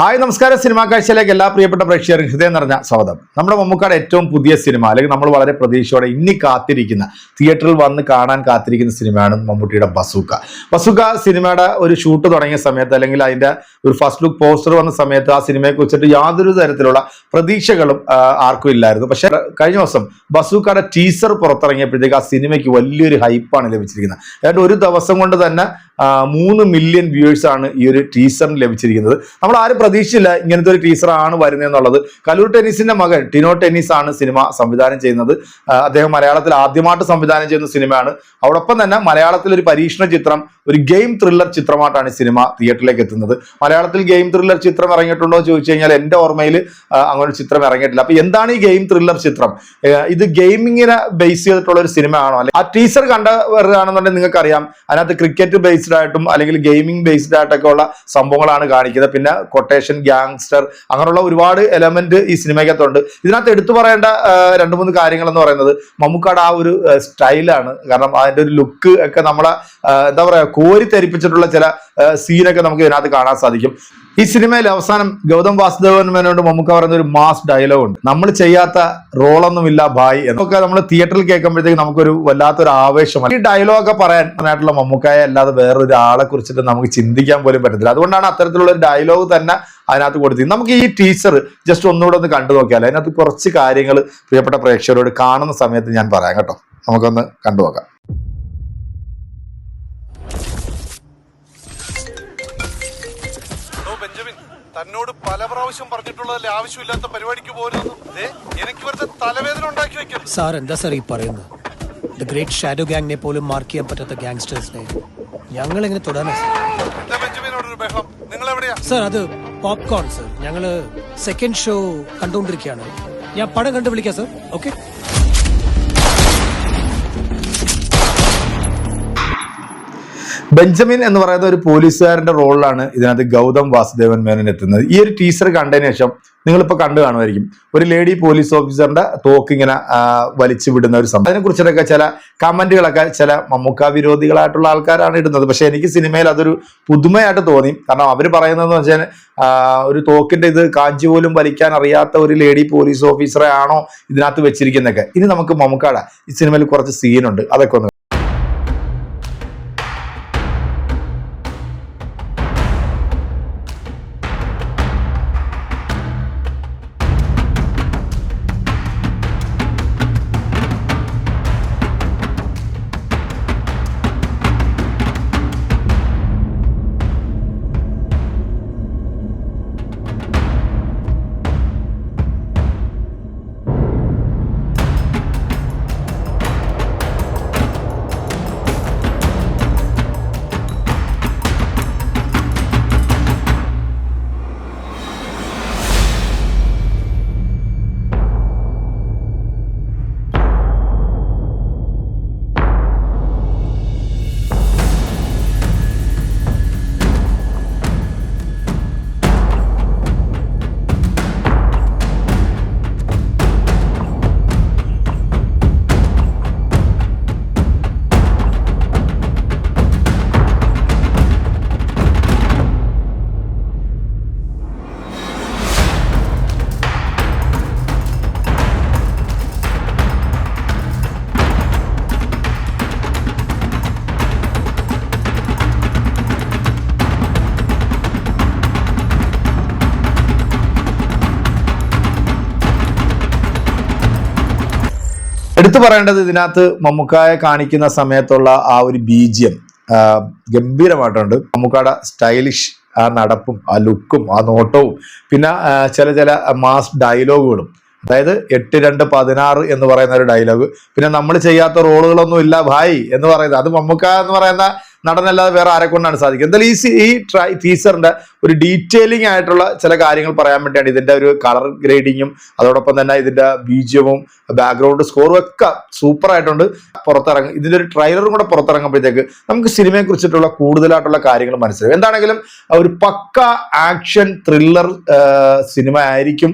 Hi നമസ്കാരം. Cinema കാഴ്ചയിലേക്ക് എല്ലാ പ്രിയപ്പെട്ട പ്രേക്ഷകർക്കും ഹൃദയം നിറഞ്ഞ സ്വാഗതം. നമ്മുടെ മമ്മൂക്കാട് ഏറ്റവും പുതിയ സിനിമ അല്ലെങ്കിൽ നമ്മൾ വളരെ പ്രതീക്ഷയോടെ ഇനി കാത്തിരിക്കുന്ന തിയേറ്ററിൽ വന്ന് കാണാൻ കാത്തിരിക്കുന്ന സിനിമയാണ് മമ്മൂട്ടിയുടെ ബസൂക്ക. ബസൂക്ക സിനിമയുടെ ഒരു ഷൂട്ട് തുടങ്ങിയ സമയത്ത് അല്ലെങ്കിൽ അതിന്റെ ഒരു ഫസ്റ്റ് ലുക്ക് പോസ്റ്റർ വന്ന സമയത്ത് ആ സിനിമയെ കുറിച്ചിട്ട് യാതൊരു തരത്തിലുള്ള പ്രതീക്ഷകളും ആർക്കും ഇല്ലായിരുന്നു. പക്ഷെ കഴിഞ്ഞ ദിവസം ബസൂക്കയുടെ ടീസർ പുറത്തിറങ്ങിയപ്പോഴത്തേക്ക് ആ സിനിമയ്ക്ക് വലിയൊരു ഹൈപ്പാണ് ലഭിച്ചിരിക്കുന്നത്. ഏതാണ്ട് ഒരു ദിവസം കൊണ്ട് തന്നെ മൂന്ന് മില്യൺ വ്യൂവേഴ്സ് ആണ് ഈ ഒരു ടീസറിന് ലഭിച്ചിരിക്കുന്നത്. നമ്മൾ ആരും പ്രതീക്ഷിച്ചില്ല ഇങ്ങനത്തെ ഒരു ടീസർ ആണ് വരുന്നത് എന്നുള്ളത് കലൂർ ടെന്നീസിന്റെ മകൻ ടിനോ ടെന്നീസ് ആണ് സിനിമ സംവിധാനം ചെയ്യുന്നത്. അദ്ദേഹം മലയാളത്തിൽ ആദ്യമായിട്ട് സംവിധാനം ചെയ്യുന്ന സിനിമയാണ്. അതോടൊപ്പം തന്നെ മലയാളത്തിൽ ഒരു പരീക്ഷണ ചിത്രം ഒരു ഗെയിം ത്രില്ലർ ചിത്രമായിട്ടാണ് സിനിമ തിയേറ്ററിലേക്ക് എത്തുന്നത്. മലയാളത്തിൽ ഗെയിം ത്രില്ലർ ചിത്രം ഇറങ്ങിയിട്ടുണ്ടോ എന്ന് ചോദിച്ചു കഴിഞ്ഞാൽ എന്റെ ഓർമ്മയിൽ അങ്ങനെ ഒരു ചിത്രം ഇറങ്ങിയിട്ടില്ല. അപ്പൊ എന്താണ് ഈ ഗെയിം ത്രില്ലർ ചിത്രം? ഇത് ഗെയിമിങ്ങിനെ ബേസ് ചെയ്തിട്ടുള്ള ഒരു സിനിമ ആണോ അല്ലെങ്കിൽ ആ ടീസർ കണ്ടവരാണെന്നുണ്ടെങ്കിൽ നിങ്ങൾക്ക് അറിയാം അതിനകത്ത് ക്രിക്കറ്റ് ബേസ്ഡ് ആയിട്ടും അല്ലെങ്കിൽ ഗെയിമിംഗ് ബേസ്ഡ് ആയിട്ടൊക്കെ ഉള്ള സംഭവങ്ങളാണ് കാണിക്കുന്നത്. പിന്നെ കൊട്ടേഷൻ ഗ്യാങ്സ്റ്റർ അങ്ങനെയുള്ള ഒരുപാട് എലമെന്റ് ഈ സിനിമയ്ക്കകത്തുണ്ട്. ഇതിനകത്ത് എടുത്തു പറയേണ്ട രണ്ടു മൂന്ന് കാര്യങ്ങൾ എന്ന് പറയുന്നത് മമ്മൂക്കാട് ആ ഒരു സ്റ്റൈലാണ് കാരണം അതിന്റെ ഒരു ലുക്ക് ഒക്കെ നമ്മളെ എന്താ പറയാ കോരി തെരിപ്പിച്ചിട്ടുള്ള ചില സീനൊക്കെ നമുക്ക് ഇതിനകത്ത് കാണാൻ സാധിക്കും. ഈ സിനിമയിൽ അവസാനം ഗൗതം വാസുദേവൻ മേനോട് മമ്മൂക്ക പറയുന്ന ഒരു മാസ് ഡയലോഗ് ഉണ്ട്. നമ്മൾ ചെയ്യാത്ത റോളൊന്നുമില്ല ഭായ് എന്നൊക്കെ നമ്മൾ തിയേറ്ററിൽ കേൾക്കുമ്പോഴത്തേക്ക് നമുക്കൊരു വല്ലാത്തൊരു ആവേശമാണ്. ഈ ഡയലോഗ് ഒക്കെ പറയാൻ ആയിട്ടുള്ള മമ്മൂക്കായെ അല്ലാതെ വേറൊരു ആളെ കുറിച്ചിട്ട് നമുക്ക് ചിന്തിക്കാൻ പോലും പറ്റത്തില്ല. അതുകൊണ്ടാണ് അത്തരത്തിലുള്ള ഒരു ഡയലോഗ് തന്നെ അതിനകത്ത് കൊടുത്തത് നമുക്ക് ഈ ടീച്ചർ ജസ്റ്റ് ഒന്നുകൂടെ ഒന്ന് കണ്ടു നോക്കിയാൽ അതിനകത്ത് കുറച്ച് കാര്യങ്ങൾ പ്രിയപ്പെട്ട പ്രേക്ഷകരോട് കാണുന്ന സമയത്ത് ഞാൻ പറയാം കേട്ടോ. നമുക്കൊന്ന് കണ്ടു നോക്കാം. ബെഞ്ചമിൻ തന്നോട് പല പ്രാവശ്യം പറഞ്ഞിട്ടുള്ളതല്ലേ ആവശ്യമില്ലാത്ത പരിപാടിക്ക് പോരുന്നു ദേ, എനിക്ക് വെറുതെ തലവേദന ഉണ്ടാക്കി വെക്കും സാർ എന്താ സാർ ഈ പറയുന്നത്? ദ ഗ്രേറ്റ് ഷാഡോ ഗാങ്ങിനെ പോലും മാർക്ക് ചെയ്യാൻ പറ്റാത്ത ഗാങ്സ്റ്റേഴ്സിനെ ഞങ്ങൾ എങ്ങനെ തൊടാനാ നിങ്ങൾ എവിടെയാ സാർ അത് പോപ്കോൺ സർ. ഞങ്ങൾ സെക്കൻഡ് ഷോ കണ്ടുകൊണ്ടിരിക്കുകയാണ് ഞാൻ പടം കണ്ടു വിളിക്കാം സർ. ഓക്കെ ബെഞ്ചമിൻ എന്ന് പറയുന്ന ഒരു പോലീസുകാരന്റെ റോളിലാണ് ഇതിനകത്ത് ഗൗതം വാസുദേവൻ മേനൻ എത്തുന്നത്. ഈ ഒരു ടീച്ചർ കണ്ടതിന് ശേഷം നിങ്ങളിപ്പോൾ കണ്ടു കാണുമായിരിക്കും. ഒരു ലേഡി പോലീസ് ഓഫീസറിന്റെ തോക്ക് ഇങ്ങനെ വലിച്ചു വിടുന്ന ഒരു സംഭവം. അതിനെ കുറിച്ചിട്ടൊക്കെ ചില കമന്റുകളൊക്കെ ചില മമ്മൂക്ക വിരോധികളായിട്ടുള്ള ആൾക്കാരാണ് ഇടുന്നത്. പക്ഷെ എനിക്ക് സിനിമയിൽ അതൊരു പുതുമയായിട്ട് തോന്നി. കാരണം അവർ പറയുന്നതെന്ന് വെച്ചാൽ ഒരു തോക്കിന്റെ ഇത് കാഞ്ചി പോലും വലിക്കാൻ അറിയാത്ത ഒരു ലേഡി പോലീസ് ഓഫീസറെ ആണോ ഇതിനകത്ത് വെച്ചിരിക്കുന്നൊക്കെ ഇനി നമുക്ക് മമ്മൂക്കാട ഈ സിനിമയിൽ കുറച്ച് സീനുണ്ട് അതൊക്കെ ഒന്ന് എടുത്തു പറയേണ്ടത് ഇതിനകത്ത് മമ്മൂക്കായെ കാണിക്കുന്ന സമയത്തുള്ള ആ ഒരു ബീജ്യം ഗംഭീരമായിട്ടുണ്ട്. മമ്മൂക്കാടെ സ്റ്റൈലിഷ് ആ നടപ്പും ആ ലുക്കും ആ നോട്ടവും പിന്നെ ചില ചില മാസ് ഡയലോഗുകളും അതായത് എട്ട് രണ്ട് പതിനാറ് എന്ന് പറയുന്ന ഒരു ഡയലോഗ് പിന്നെ നമ്മൾ ചെയ്യാത്ത റോളുകളൊന്നും ഇല്ല ഭായ് എന്ന് പറയുന്നത്. അത് മമ്മൂക്ക എന്ന് പറയുന്ന നടനല്ലാതെ വേറെ ആരെ കൊണ്ടാണ് സാധിക്കുക എന്തായാലും ഈ ഈ ട്രൈ ടീച്ചറിന്റെ ഒരു ഡീറ്റെയിലിംഗ് ആയിട്ടുള്ള ചില കാര്യങ്ങൾ പറയാൻ വേണ്ടിയാണ് ഇതിന്റെ ഒരു കളർ ഗ്രേഡിങ്ങും അതോടൊപ്പം തന്നെ ഇതിന്റെ ബീജവും ബാക്ക്ഗ്രൗണ്ട് സ്കോറും ഒക്കെ സൂപ്പർ ആയിട്ടുണ്ട്. പുറത്തിറങ്ങും ഇതിന്റെ ഒരു ട്രെയിലറും കൂടെ പുറത്തിറങ്ങുമ്പോഴത്തേക്ക് നമുക്ക് സിനിമയെ കുറിച്ചിട്ടുള്ള കൂടുതലായിട്ടുള്ള കാര്യങ്ങൾ മനസ്സിലാവും. എന്താണെങ്കിലും ഒരു പക്ക ആക്ഷൻ ത്രില്ലർ സിനിമ ആയിരിക്കും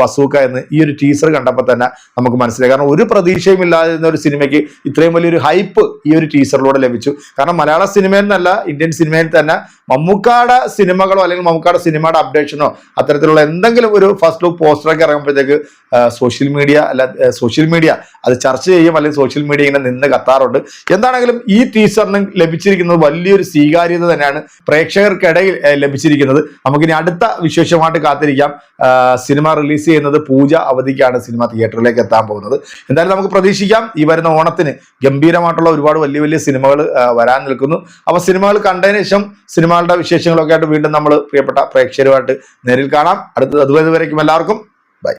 ബസൂക്ക എന്ന് ഈ ഒരു ടീസർ കണ്ടപ്പോൾ തന്നെ നമുക്ക് മനസ്സിലായി. കാരണം ഒരു പ്രതീക്ഷയും ഇല്ലാതിരുന്ന ഒരു സിനിമയ്ക്ക് ഇത്രയും വലിയൊരു ഹൈപ്പ് ഈ ഒരു ടീസറിലൂടെ ലഭിച്ചു. കാരണം മലയാള സിനിമയിൽ നിന്നല്ല ഇന്ത്യൻ സിനിമയിൽ തന്നെ മമ്മൂക്കാട സിനിമകൾ വാർത്തകളോ അല്ലെങ്കിൽ മമ്മൂക്കാട് സിനിമയുടെ അപ്ഡേഷനോ അത്തരത്തിലുള്ള എന്തെങ്കിലും ഒരു ഫസ്റ്റ് ലുക്ക് പോസ്റ്ററൊക്കെ ഇറങ്ങുമ്പോഴത്തേക്ക് സോഷ്യൽ മീഡിയ അല്ല സോഷ്യൽ മീഡിയ അത് ചർച്ച ചെയ്യും അല്ലെങ്കിൽ സോഷ്യൽ മീഡിയ ഇങ്ങനെ നിന്ന് കത്താറുണ്ട്. എന്താണെങ്കിലും ഈ ടീച്ചറിന് ലഭിച്ചിരിക്കുന്നത് വലിയൊരു സ്വീകാര്യത തന്നെയാണ് പ്രേക്ഷകർക്കിടയിൽ ലഭിച്ചിരിക്കുന്നത്. നമുക്കിനി അടുത്ത വിശേഷമായിട്ട് കാത്തിരിക്കാം. സിനിമ റിലീസ് ചെയ്യുന്നത് പൂജ അവധിക്കാണ് സിനിമ തിയേറ്ററിലേക്ക് എത്താൻ പോകുന്നത്. എന്തായാലും നമുക്ക് പ്രതീക്ഷിക്കാം ഈ വരുന്ന ഓണത്തിന് ഗംഭീരമായിട്ടുള്ള ഒരുപാട് വലിയ വലിയ സിനിമകൾ വരാൻ നിൽക്കുന്നു. അപ്പോൾ സിനിമകൾ കണ്ടതിന് ശേഷം സിനിമകളുടെ വിശേഷങ്ങളൊക്കെ ആയിട്ട് വീണ്ടും നമ്മൾ പ്രിയപ്പെട്ട പ്രേക്ഷകരുമായിട്ട് നേരിൽ കാണാം. അടുത്തത് അതുവരെ വരയ്ക്കും എല്ലാവർക്കും